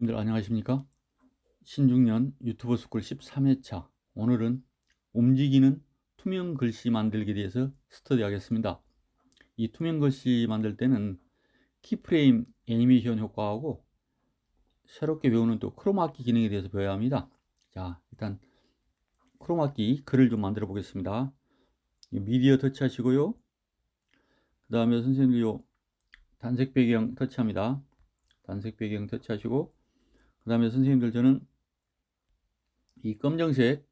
님들 안녕하십니까? 신중년 유튜버 스쿨 13회차 오늘은 움직이는 투명 글씨 만들기에 대해서 스터디 하겠습니다. 이 투명 글씨 만들 때는 키프레임 애니메이션 효과하고 새롭게 배우는 또 크로마키 기능에 대해서 배워야 합니다. 자 일단 크로마키 글을 좀 만들어 보겠습니다. 미디어 터치하시고요. 그 다음에 선생님들 요 단색 배경 터치합니다. 단색 배경 터치하시고 그 다음에 선생님들 저는 이 검정색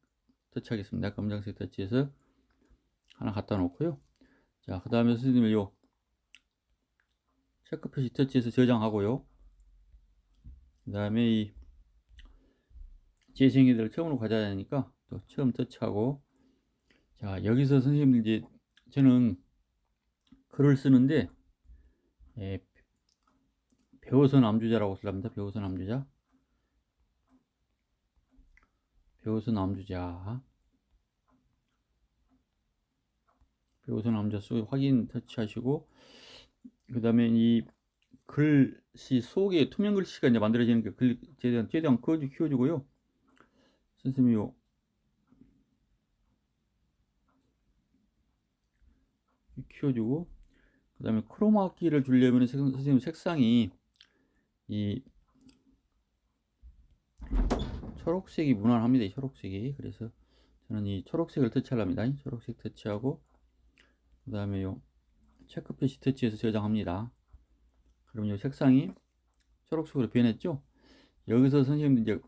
터치하겠습니다. 검정색 터치해서 하나 갖다 놓고요. 자, 그 다음에 선생님들 요 체크 표시 터치해서 저장하고요. 그 다음에 이 재생이들을 처음으로 가져야 하니까 또 처음 터치하고 자, 여기서 선생님들 이제 저는 글을 쓰는데 예, 배우선 암주자라고 쓰랍니다. 배우선 암주자. 배우선 암주자. 배우선 암주자 쓰고 확인 터치하시고 그 다음에 이 글씨 속에 투명 글씨가 이제 만들어지는 게 글, 최대한, 최대한 키워주고요. 선생님이 요 키워주고 그 다음에 크로마키를 주려면 선생님 색상이 이 초록색이 무난합니다. 이 초록색이 그래서 저는 이 초록색을 터치하랍니다. 초록색 터치하고 그 다음에 요 체크 표시 터치해서 저장합니다. 그러면 이 색상이 초록색으로 변했죠. 여기서 선생님들 이제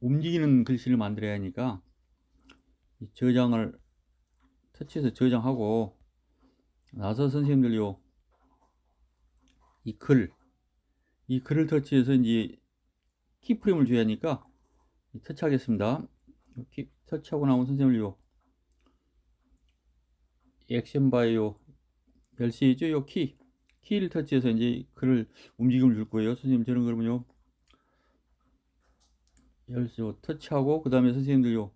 움직이는 글씨를 만들어야 하니까 저장을 터치해서 저장하고 나서 선생님들 요 이 글, 이 글을 터치해서 이제 키프레임을 줘야 하니까 터치하겠습니다. 키, 터치하고 나온 선생님을 요 액션 바이오 열쇠죠. 요 키, 키를 터치해서 이제 글을 움직임을 줄 거예요. 선생님 저는 그러면요 열쇠 터치하고 그 다음에 선생님들 요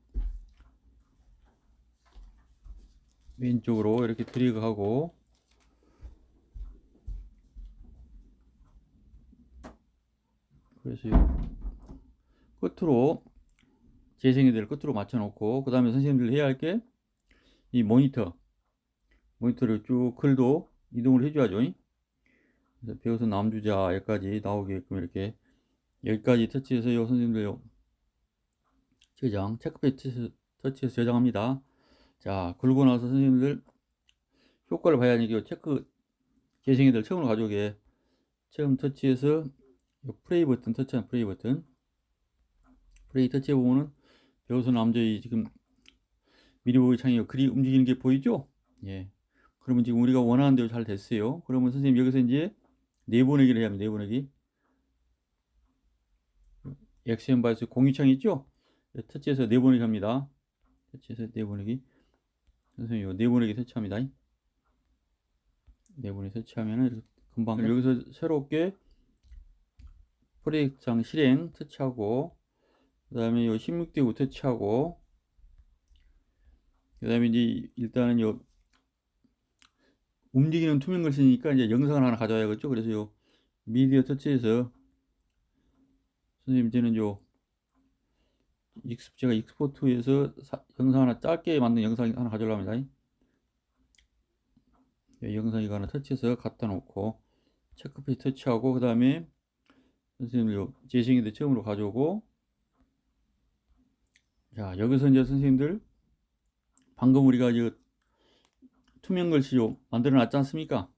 왼쪽으로 이렇게 드래그하고 그래서 끝으로 재생이들 끝으로 맞춰 놓고 그 다음에 선생님들 해야 할 게 이 모니터. 모니터를 쭉 글도 이동을 해줘야죠. 배워서 남주자 여기까지 나오게끔 이렇게 여기까지 터치해서 요 선생님들 요 저장 체크페이지 터치해서 저장합니다. 자, 긁고 나서 선생님들 효과를 봐야 하니까 체크 재생이들 처음으로 가져오게. 처음 터치해서 프레이 버튼 터치한 프레이 버튼 프레이 터치해 보면은 배우서 남자의 지금 미리 보기 창에 글이 움직이는 게 보이죠? 예. 그러면 지금 우리가 원하는 대로 잘 됐어요. 그러면 선생님 여기서 이제 내보내기를 해야 합니다. 내보내기. 엑스엠 바이스 공유창 있죠? 터치해서 내보내기 합니다. 터치해서 내보내기. 선생님, 요 내보내기 설치합니다. 내보내기 설치하면은 금방 네. 여기서 새롭게 프로젝트장 실행 터치하고 그 다음에 요 16대5 터치하고 그 다음에 이제 일단은 요 움직이는 투명 글씨니까 이제 영상을 하나 가져와야겠죠. 그래서 요 미디어 터치해서 선생님 저는 요 제가 익스포트에서 영상 하나 짧게 만든 영상 하나 가져오려 합니다. 영상 이거 하나 터치해서 갖다 놓고 체크페이 터치하고 그 다음에 선생님들 재생인데 처음으로 가져오고 자 여기서 이제 선생님들 방금 우리가 이제 투명 글씨 요 만들어 놨지 않습니까?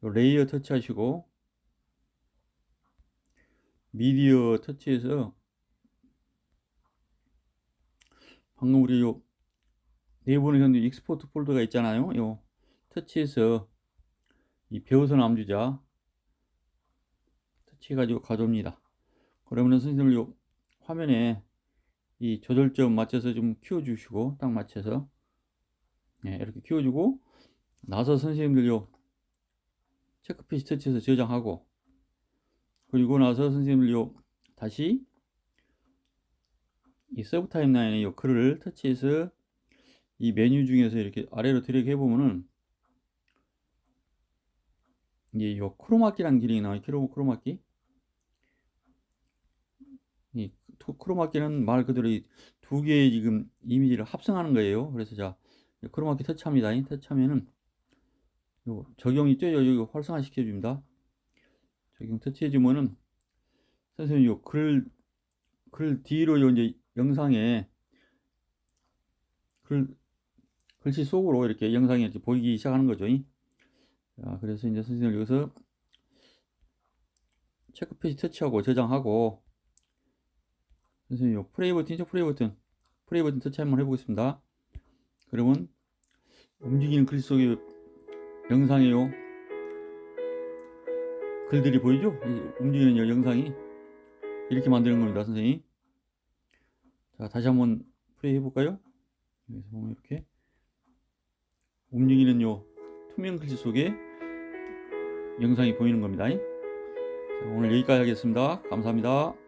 레이어 터치하시고 미디어 터치해서 방금 우리 요 네이버는 현재 익스포트 폴더가 있잖아요. 요 터치해서 이 배우선 암주자 터치해가지고 가져옵니다. 그러면 선생님들 요 화면에 이 조절점 맞춰서 좀 키워주시고 딱 맞춰서 네, 이렇게 키워주고 나서 선생님들 요 체크피시 터치해서 저장하고 그리고 나서 선생님들 요 다시 이 서브 타임라인에 이 글을 터치해서 이 메뉴 중에서 이렇게 아래로 드래그 해보면은 이제 이 크로마키라는 기능이 나와요. 크로, 크로마키. 이 토- 크로마키는 말 그대로 이두 개의 지금 이미지를 합성하는 거예요. 그래서 자 크로마키 터치합니다. 이 터치하면은 요 적용이 쪄요. 여기 활성화 시켜줍니다. 적용 터치해주면은 선생님 요 글 글 뒤로 요 이제 영상에 글 글씨 속으로 이렇게 영상이 이렇게 보이기 시작하는 거죠. 이. 자, 그래서 이제 선생님 여기서 체크 페이지 터치하고 저장하고 선생님 요 플레이 버튼 있죠? 플레이 버튼 플레이 버튼 터치 한번 해보겠습니다. 그러면 움직이는 글씨 속에 영상에요 글들이 보이죠? 이 움직이는 요 영상이 이렇게 만드는 겁니다, 선생님. 자, 다시 한번 플레이 해볼까요? 여기서 보면 이렇게 움직이는 요 투명 글씨 속에 영상이 보이는 겁니다. 자, 오늘 여기까지 하겠습니다. 감사합니다.